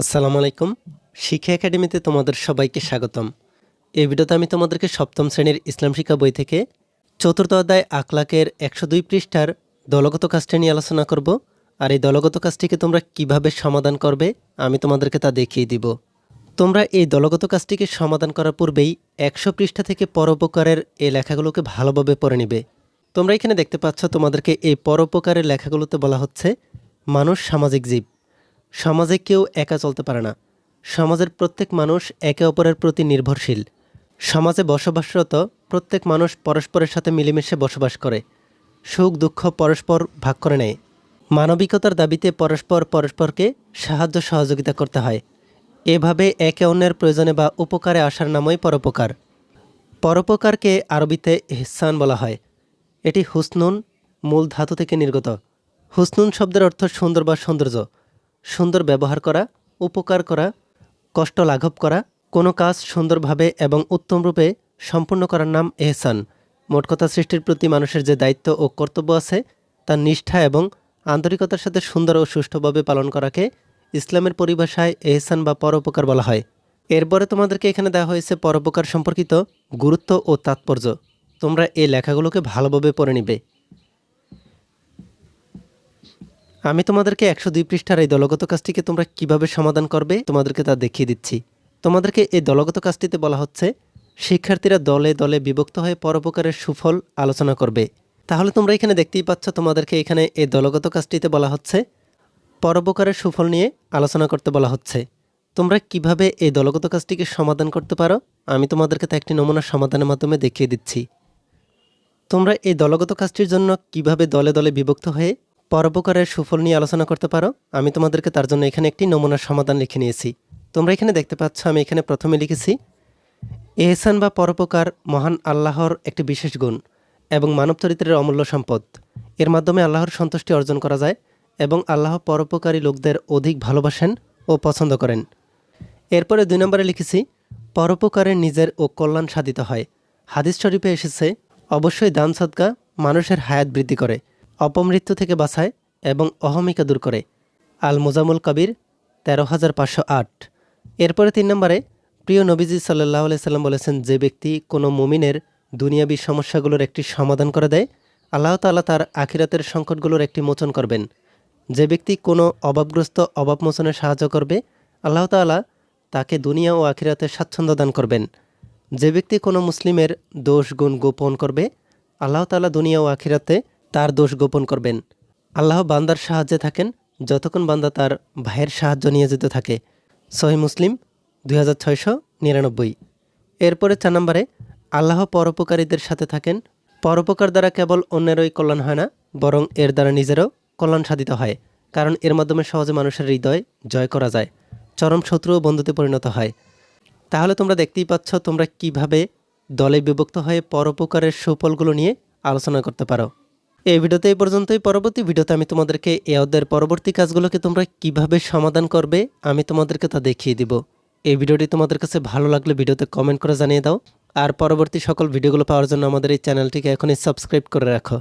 আসসালামু আলাইকুম। শিক্ষা একাডেমিতে তোমাদের সবাইকে স্বাগতম। এই ভিডিওতে আমি তোমাদেরকে সপ্তম শ্রেণির ইসলাম শিক্ষা বই থেকে চতুর্থ অধ্যায় আকলাকের একশো দুই পৃষ্ঠার দলগত কাজটা নিয়ে আলোচনা করব। আর এই দলগত কাজটিকে তোমরা কীভাবে সমাধান করবে, আমি তোমাদেরকে তা দেখিয়ে দিব। তোমরা এই দলগত কাজটিকে সমাধান করার পূর্বেই একশো পৃষ্ঠা থেকে পরোপকারের এই লেখাগুলোকে ভালোভাবে পড়ে নিবে। তোমরা এখানে দেখতে পাচ্ছ তোমাদেরকে এই পরোপকারের লেখাগুলোতে বলা হচ্ছে, মানুষ সামাজিক জীব। সমাজে কেউ একা চলতে পারে না। সমাজের প্রত্যেক মানুষ একে অপরের প্রতি নির্ভরশীল। সমাজে বসবাসরত প্রত্যেক মানুষ পরস্পরের সাথে মিলেমিশে বসবাস করে। সুখ, দুঃখ পরস্পর ভাগ করে নেয়। মানবিকতার দাবিতে পরস্পর পরস্পরকে সাহায্য সহযোগিতা করতে হয়। এভাবে একে অন্যের প্রয়োজনে বা উপকারে আসার নামই পরোপকার। পরোপকারকে আরবিতে ইহসান বলা হয়। এটি হুসনুন মূল ধাতু থেকে নির্গত। হুসনুন শব্দের অর্থ সুন্দর বা সৌন্দর্য। সুন্দর ব্যবহার করা, উপকার করা, কষ্ট লাঘব করা, কোনো কাজ সুন্দরভাবে এবং উত্তমরূপে সম্পূর্ণ করার নাম এহসান। মোট কথা সৃষ্টির প্রতি মানুষের যে দায়িত্ব ও কর্তব্য আছে তার নিষ্ঠা এবং আন্তরিকতার সাথে সুন্দর ও সুষ্ঠুভাবে পালন করাকে ইসলামের পরিভাষায় এহসান বা পরোপকার বলা হয়। এরপরে তোমাদেরকে এখানে দেওয়া হয়েছে পরোপকার সম্পর্কিত গুরুত্ব ও তাৎপর্য। তোমরা এই লেখাগুলোকে ভালোভাবে পড়ে নিবে। আমি তোমাদেরকে একশো দুই পৃষ্ঠার এই দলগত কাজটিকে তোমরা কীভাবে সমাধান করবে তোমাদেরকে তা দেখিয়ে দিচ্ছি। তোমাদেরকে এই দলগত কাজটিতে বলা হচ্ছে, শিক্ষার্থীরা দলে দলে বিভক্ত হয়ে পরোপকারের সুফল আলোচনা করবে। তাহলে তোমরা এখানে দেখতেই পাচ্ছ তোমাদেরকে এখানে এই দলগত কাজটিতে বলা হচ্ছে, পরোপকারের সুফল নিয়ে আলোচনা করতে বলা হচ্ছে। তোমরা কীভাবে এই দলগত কাজটিকে সমাধান করতে পারো? আমি তোমাদেরকে তা একটি নমুনা সমাধানের মাধ্যমে দেখিয়ে দিচ্ছি। তোমরা এই দলগত কাজটির জন্য কীভাবে দলে দলে বিভক্ত হয়ে পরোপকারের সুফল নিয়ে আলোচনা করতে পারো। আমি তোমাদেরকে তার জন্য এখানে একটি নমুনার সমাধান লিখে নিয়েছি। তোমরা এখানে দেখতে পাচ্ছ, আমি এখানে প্রথমে লিখেছি, এহসান বা পরোপকার মহান আল্লাহর একটি বিশেষ গুণ এবং মানব চরিত্রের অমূল্য সম্পদ। এর মাধ্যমে আল্লাহর সন্তুষ্টি অর্জন করা যায় এবং আল্লাহ পরোপকারী লোকদের অধিক ভালোবাসেন ও পছন্দ করেন। এরপরে দুই নম্বরে লিখেছি, পরোপকারে নিজের ও কল্যাণ সাধিত হয়। হাদিস শরীফে এসেছে, অবশ্যই দান সদকা মানুষের হায়াত বৃদ্ধি করে। অপমৃত্যু থেকে বাঁচায় এবং অহমিকা দূর করে। আল মুজামুল কবির, তেরো হাজার পাঁচশো আট। এরপরে তিন নম্বরে, প্রিয় নবীজি সাল্লাহ সাল্লাম বলেছেন, যে ব্যক্তি কোনো মুমিনের দুনিয়াবী সমস্যাগুলোর একটি সমাধান করে দেয়, আল্লাহ তাআলা তার আখিরাতের সংকটগুলোর একটি মোচন করবেন। যে ব্যক্তি কোনো অভাবগ্রস্ত অভাব মোচনে সাহায্য করবে, আল্লাহ তাআলা তাকে দুনিয়া ও আখিরাতে স্বাচ্ছন্দ্য দান করবেন। যে ব্যক্তি কোনো মুসলিমের দোষ, গুণ গোপন করবে, আল্লাহ তাআলা দুনিয়া ও আখিরাতে তার দোষ গোপন করবেন। আল্লাহ বান্দার সাহায্যে থাকেন, যতক্ষণ বান্দা তার ভাইয়ের সাহায্য নিয়ে যেতে থাকে। সহি মুসলিম, দুই হাজার ছয়শো নিরানব্বই। এরপরে চার নম্বরে, আল্লাহ পরোপকারীদের সাথে থাকেন। পরোপকার দ্বারা কেবল অন্যেরই কল্যাণ হয় না, বরং এর দ্বারা নিজেরও কল্যাণ সাধিত হয়, কারণ এর মাধ্যমে সহজে মানুষের হৃদয় জয় করা যায়, চরম শত্রু বন্ধুতে পরিণত হয়। তাহলে তোমরা দেখতেই পাচ্ছ, তোমরা কীভাবে দলে বিভক্ত হয়ে পরোপকারের সুফলগুলো নিয়ে আলোচনা করতে পারো। এই ভিডিওতে এই পর্যন্তই। পরবর্তী ভিডিওতে আমি তোমাদেরকে এ অধ্যায়ের পরবর্তী কাজগুলোকে তোমরা কীভাবে সমাধান করবে, আমি তোমাদেরকে তা দেখিয়ে দিব। এই ভিডিওটি তোমাদের কাছে ভালো লাগলে ভিডিওতে কমেন্ট করে জানিয়ে দাও। আর পরবর্তী সকল ভিডিওগুলো পাওয়ার জন্য আমাদের এই চ্যানেলটিকে এখনই সাবস্ক্রাইব করে রাখো।